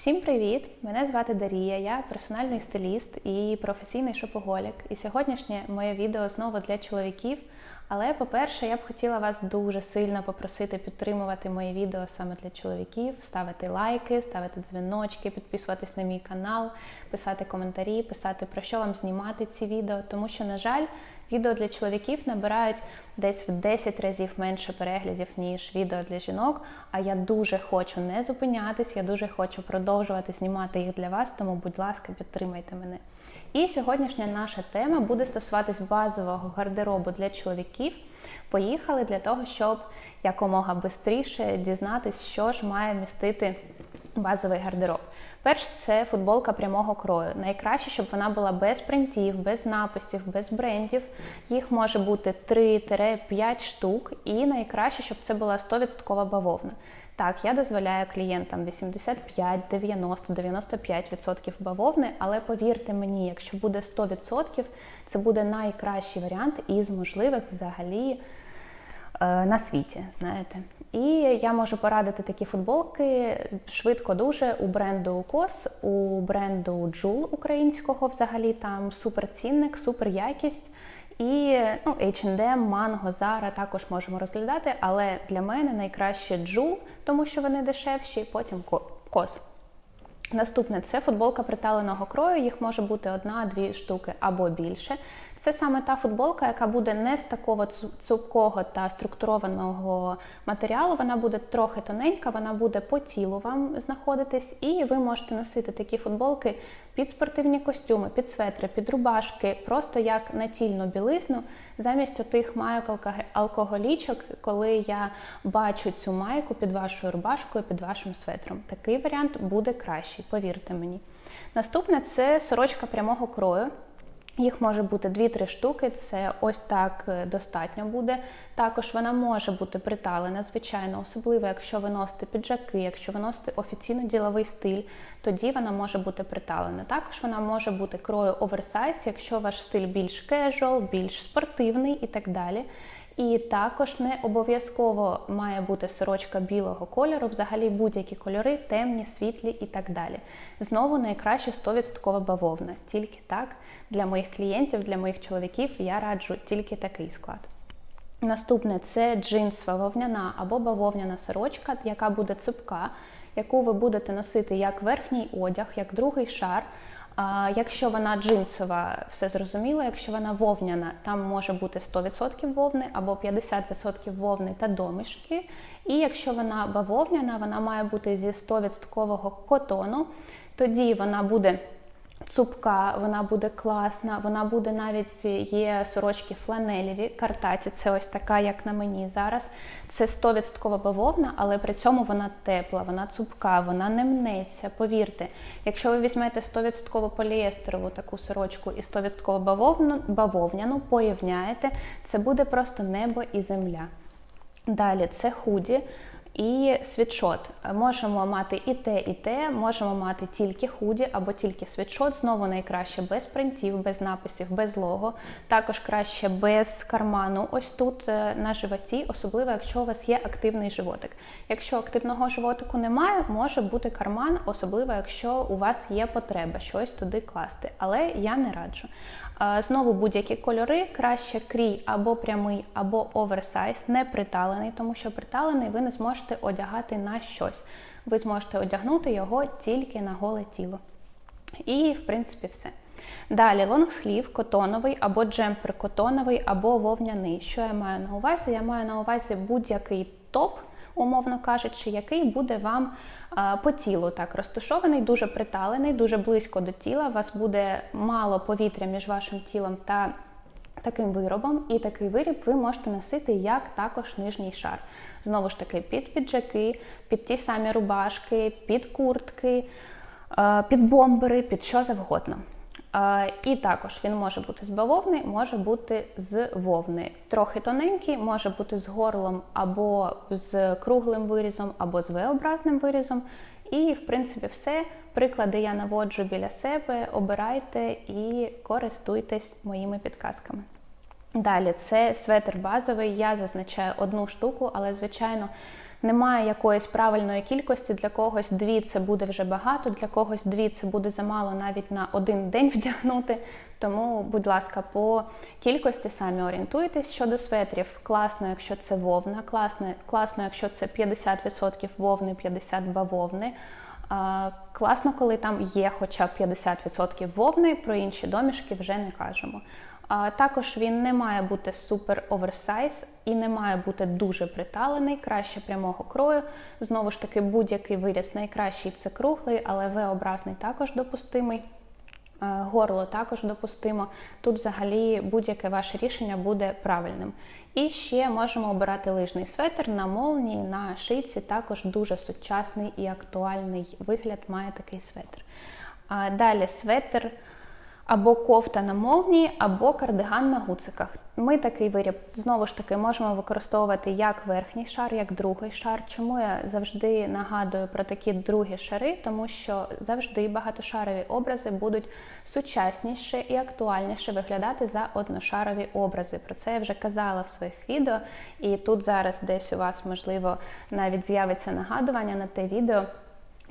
Всім привіт! Мене звати Дарія, я персональний стиліст і професійний шопоголік. І сьогоднішнє моє відео знову для чоловіків. Але, по-перше, я б хотіла вас дуже сильно попросити підтримувати мої відео саме для чоловіків, ставити лайки, ставити дзвіночки, підписуватись на мій канал, писати коментарі, писати про що вам знімати ці відео. Тому що, на жаль, відео для чоловіків набирають десь в 10 разів менше переглядів, ніж відео для жінок. А я дуже хочу не зупинятись, я дуже хочу продовжувати знімати їх для вас, тому, будь ласка, підтримайте мене. І сьогоднішня наша тема буде стосуватись базового гардеробу для чоловіків. Поїхали для того, щоб якомога швидше дізнатись, що ж має містити базовий гардероб. Перше, це футболка прямого крою. Найкраще, щоб вона була без принтів, без написів, без брендів. Їх може бути 3-5 штук, і найкраще, щоб це була 100% бавовна. Так, я дозволяю клієнтам 85, 90, 95% бавовни, але повірте мені, якщо буде 100%, це буде найкращий варіант із можливих взагалі е, на світі. знаєте. І я можу порадити такі футболки швидко дуже у бренду Кос, у бренду Джул українського взагалі там суперцінник, супер якість. І ну, H&M, Mango, Zara також можемо розглядати, але для мене найкраще Джул, тому що вони дешевші, потім Кос. Наступне це футболка приталеного крою, їх може бути одна-дві штуки або більше. Це саме та футболка, яка буде не з такого цупкого та структурованого матеріалу. Вона буде трохи тоненька, вона буде по тілу вам знаходитись, і ви можете носити такі футболки під спортивні костюми, під светри, під рубашки, просто як натільну білизну, замість отих майок алкоголічок, коли я бачу цю майку під вашою рубашкою, під вашим светром. Такий варіант буде кращий, повірте мені. Наступне це сорочка прямого крою. Їх може бути 2-3 штуки, це ось так е, достатньо буде. Також вона може бути приталена, звичайно, особливо, якщо ви носите піджаки, якщо ви носите офіційно діловий стиль, тоді вона може бути приталена. Також вона може бути крою оверсайз, якщо ваш стиль більш кежуал, більш спортивний і так далі. І також не обов'язково має бути сорочка білого кольору, взагалі будь-які кольори, темні, світлі і так далі. Знову найкраще 100% бавовна. Тільки так для моїх клієнтів, для моїх чоловіків я раджу тільки такий склад. Наступне це джинсова вовняна або бавовняна сорочка, яка буде цупка, яку ви будете носити як верхній одяг, як другий шар. Якщо вона джинсова, все зрозуміло. Якщо вона вовняна, там може бути 100% вовни або 50% вовни та домішки. І якщо вона бавовняна, вона має бути зі 100% котону, тоді вона буде цупка, вона буде класна, вона буде навіть є сорочки фланеліві, картаті, це ось така, як на мені зараз. Це 100% бавовна, але при цьому вона тепла, вона цупка, вона не мнеться. Повірте, якщо ви візьмете 100% поліестерову таку сорочку і 100% бавовну, бавовняну, порівняєте, це буде просто небо і земля. Далі це худі. І світшот. Можемо мати і те, і те, можемо мати тільки худі або тільки світшот. Знову найкраще без принтів, без написів, без лого. Також краще без карману. Ось тут е, на животі, особливо, якщо у вас є активний животик. Якщо активного животику немає, може бути карман, особливо, якщо у вас є потреба щось туди класти. Але я не раджу. Знову будь-які кольори, краще крій або прямий, або оверсайз, не приталений, тому що приталений ви не зможете одягати на щось. Ви зможете одягнути його тільки на голе тіло. І, в принципі, все. Далі лонгслів котоновий, або джемпер котоновий, або вовняний. Що я маю на увазі? Я маю на увазі будь-який топ умовно кажучи, який буде вам по тілу так розташований, дуже приталений, дуже близько до тіла. У вас буде мало повітря між вашим тілом та таким виробом, і такий виріб ви можете носити як також нижній шар. Знову ж таки, під піджаки, під ті самі рубашки, під куртки, під бомбери, під що завгодно. І також він може бути з бавовни, може бути з вовни. Трохи тоненький, може бути з горлом або з круглим вирізом, або з V-образним вирізом. І, в принципі, все. Приклади я наводжу біля себе, обирайте і користуйтесь моїми підказками. Далі це светр базовий. Я зазначаю одну штуку, але, звичайно, Немає якоїсь правильної кількості. Для когось дві це буде вже багато, для когось дві це буде замало навіть на один день вдягнути. Тому, будь ласка, по кількості самі орієнтуйтесь щодо светрів. Класно, якщо це вовна, класно, класно, якщо це 50% вовни, 50% бавовни. Класно, коли там є хоча б 50% вовни, про інші домішки вже не кажемо. Також він не має бути супер оверсайз і не має бути дуже приталений, краще прямого крою. Знову ж таки, будь-який виріз найкращий це круглий, але V-образний також допустимий. Горло також допустимо. Тут взагалі будь-яке ваше рішення буде правильним. І ще можемо обирати лижний светр на молнії, на шийці. Також дуже сучасний і актуальний вигляд має такий светр. Далі светр або кофта на молнії, або кардиган на гуциках. Ми такий виріб знову ж таки можемо використовувати як верхній шар, як другий шар. Чому я завжди нагадую про такі другі шари? Тому що завжди багатошарові образи будуть сучасніше і актуальніше виглядати за одношарові образи. Про це я вже казала в своїх відео, і тут зараз десь у вас можливо навіть з'явиться нагадування на те відео.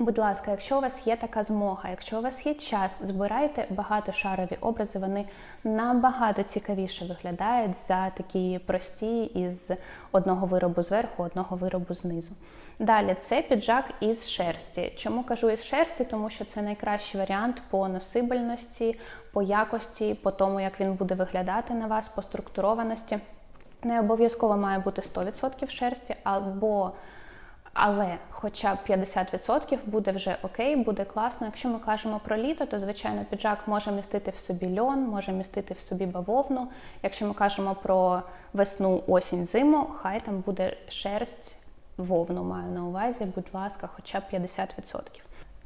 Будь ласка, якщо у вас є така змога, якщо у вас є час, збирайте багатошарові образи, вони набагато цікавіше виглядають за такі прості із одного виробу зверху, одного виробу знизу. Далі це піджак із шерсті. Чому кажу із шерсті? Тому що це найкращий варіант по носибельності, по якості, по тому, як він буде виглядати на вас, по структурованості. Не обов'язково має бути 100% шерсті, або але хоча б 50% буде вже окей, буде класно. Якщо ми кажемо про літо, то звичайно піджак може містити в собі льон, може містити в собі бавовну. Якщо ми кажемо про весну, осінь, зиму, хай там буде шерсть, вовну маю на увазі, будь ласка, хоча б 50%.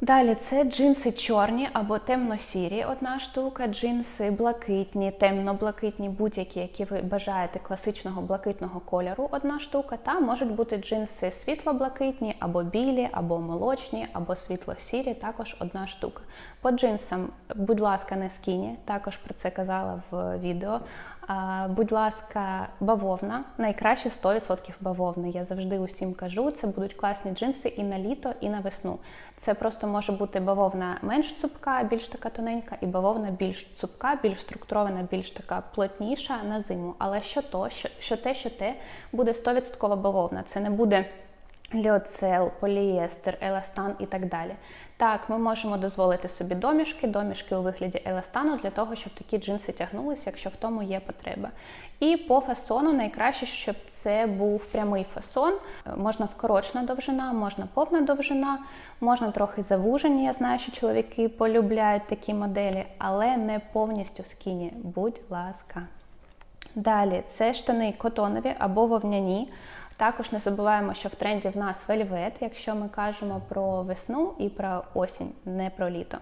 Далі це джинси чорні або темно-сірі одна штука, джинси блакитні, темно-блакитні, будь-які, які ви бажаєте класичного блакитного кольору, одна штука. Та можуть бути джинси світло-блакитні, або білі, або молочні, або світло-сірі, також одна штука. По джинсам, будь ласка, не скіні, також про це казала в відео. Будь ласка, бавовна, найкраще 100% бавовни. Я завжди усім кажу, це будуть класні джинси і на літо, і на весну. Це просто може бути бавовна менш цупка, більш така тоненька, і бавовна більш цупка, більш структурована, більш така плотніша на зиму. Але що то, що, що те, що те, буде 100% бавовна. Це не буде. Ліоцел, поліестер, еластан і так далі. Так, ми можемо дозволити собі домішки, домішки у вигляді еластану для того, щоб такі джинси тягнулися, якщо в тому є потреба. І по фасону найкраще, щоб це був прямий фасон. Можна вкорочена довжина, можна повна довжина, можна трохи завужені. Я знаю, що чоловіки полюбляють такі моделі, але не повністю скіні, будь ласка. Далі це штани котонові або вовняні. Також не забуваємо, що в тренді в нас вельвет, якщо ми кажемо про весну і про осінь, не про літо.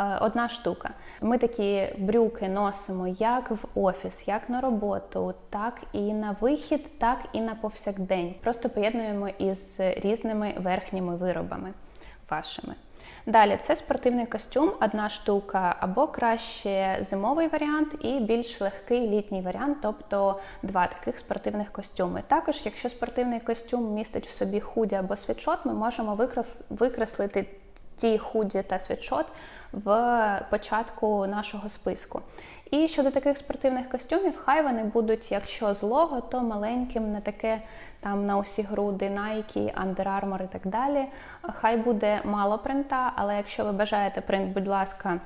Е, одна штука. Ми такі брюки носимо як в офіс, як на роботу, так і на вихід, так і на повсякдень. Просто поєднуємо із різними верхніми виробами вашими. Далі це спортивний костюм, одна штука, або краще зимовий варіант і більш легкий літній варіант, тобто два таких спортивних костюми. Також, якщо спортивний костюм містить в собі худі або світшот, ми можемо викреслити ті худі та світшот в початку нашого списку. І щодо таких спортивних костюмів, хай вони будуть, якщо злого, то маленьким, не таке там на усі груди, Nike, Under Armour і так далі. Хай буде мало принта, але якщо ви бажаєте принт, будь ласка.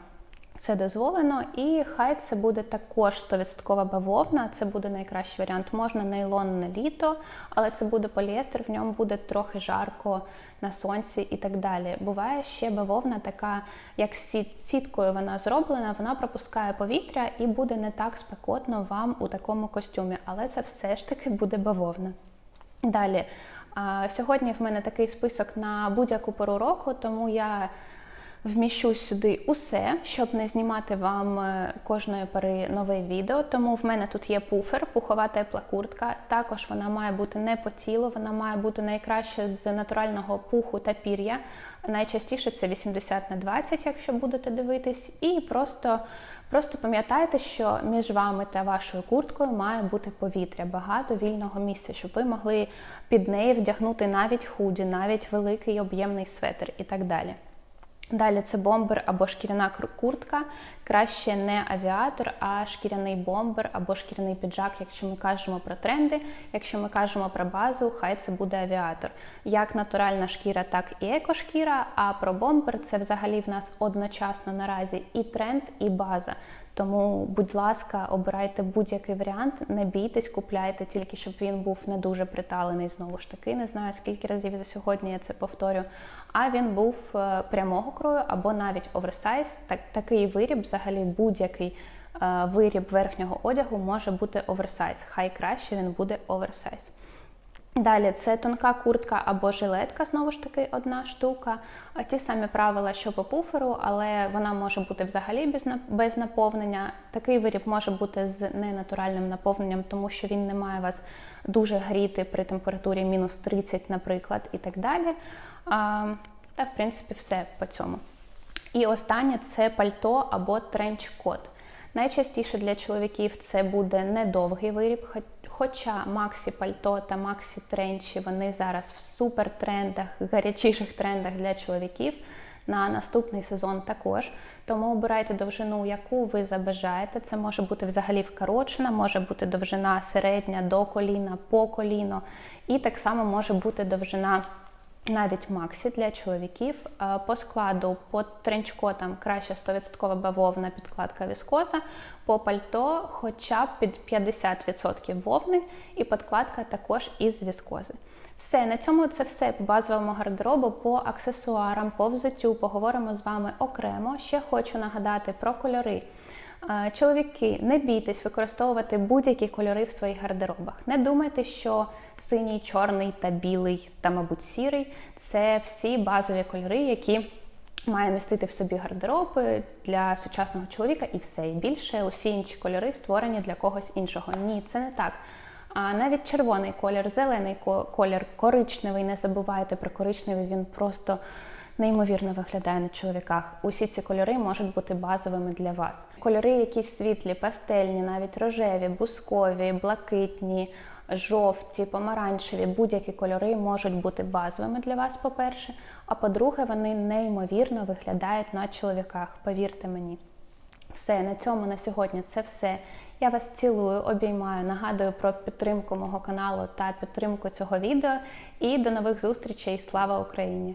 Це дозволено, і хай це буде також 100% бавовна, це буде найкращий варіант. Можна нейлон на літо, але це буде поліестер, в ньому буде трохи жарко на сонці і так далі. Буває ще бавовна, така, як сіткою вона зроблена, вона пропускає повітря і буде не так спекотно вам у такому костюмі, але це все ж таки буде бавовна. Далі, сьогодні в мене такий список на будь-яку пору року, тому я вміщу сюди усе, щоб не знімати вам е, кожної пари нове відео. Тому в мене тут є пуфер, пухова тепла куртка. Також вона має бути не по тілу, вона має бути найкраще з натурального пуху та пір'я. Найчастіше це 80 на 20, якщо будете дивитись, і просто. Просто пам'ятайте, що між вами та вашою курткою має бути повітря, багато вільного місця, щоб ви могли під неї вдягнути навіть худі, навіть великий об'ємний светр і так далі. Далі це бомбер або шкіряна куртка. Краще не авіатор, а шкіряний бомбер або шкіряний піджак, якщо ми кажемо про тренди. Якщо ми кажемо про базу, хай це буде авіатор. Як натуральна шкіра, так і екошкіра. А про бомбер це взагалі в нас одночасно наразі і тренд, і база. Тому, будь ласка, обирайте будь-який варіант, не бійтесь, купляйте, тільки щоб він був не дуже приталений. Знову ж таки, не знаю скільки разів за сьогодні я це повторю. А він був е, прямого крою або навіть оверсайз. Так, такий виріб, взагалі, будь-який е, виріб верхнього одягу може бути оверсайз. Хай краще він буде оверсайз. Далі це тонка куртка або жилетка, знову ж таки, одна штука. Ті самі правила, що по пуферу, але вона може бути взагалі без наповнення. Такий виріб може бути з ненатуральним наповненням, тому що він не має вас дуже гріти при температурі мінус 30, наприклад, і так далі. А, Та, в принципі, все по цьому. І останнє це пальто або тренч-кот. Найчастіше для чоловіків це буде недовгий виріб, хоча Максі Пальто та Максі Тренчі вони зараз в супертрендах, гарячіших трендах для чоловіків. На наступний сезон також. Тому обирайте довжину, яку ви забажаєте. Це може бути взагалі вкорочена, може бути довжина середня до коліна, по коліно. І так само може бути довжина навіть Максі для чоловіків. Е, по складу по тренчкотам краще 100% бавовна підкладка віскоза, по пальто хоча б під 50% вовни, і подкладка також із віскози. Все, на цьому це все по базовому гардеробу, по аксесуарам, по взуттю. Поговоримо з вами окремо. Ще хочу нагадати про кольори. Чоловіки, не бійтесь використовувати будь-які кольори в своїх гардеробах. Не думайте, що синій, чорний та білий, та, мабуть, сірий це всі базові кольори, які має містити в собі гардероб для сучасного чоловіка, і все. І більше усі інші кольори створені для когось іншого. Ні, це не так. А навіть червоний колір, зелений колір, коричневий. Не забувайте про коричневий, він просто неймовірно виглядає на чоловіках. Усі ці кольори можуть бути базовими для вас. Кольори, якісь світлі, пастельні, навіть рожеві, бускові, блакитні. Жовті, помаранчеві, будь-які кольори можуть бути базовими для вас, по-перше. А по-друге, вони неймовірно виглядають на чоловіках. Повірте мені. Все, на цьому на сьогодні це все. Я вас цілую, обіймаю, нагадую про підтримку мого каналу та підтримку цього відео. І до нових зустрічей. Слава Україні!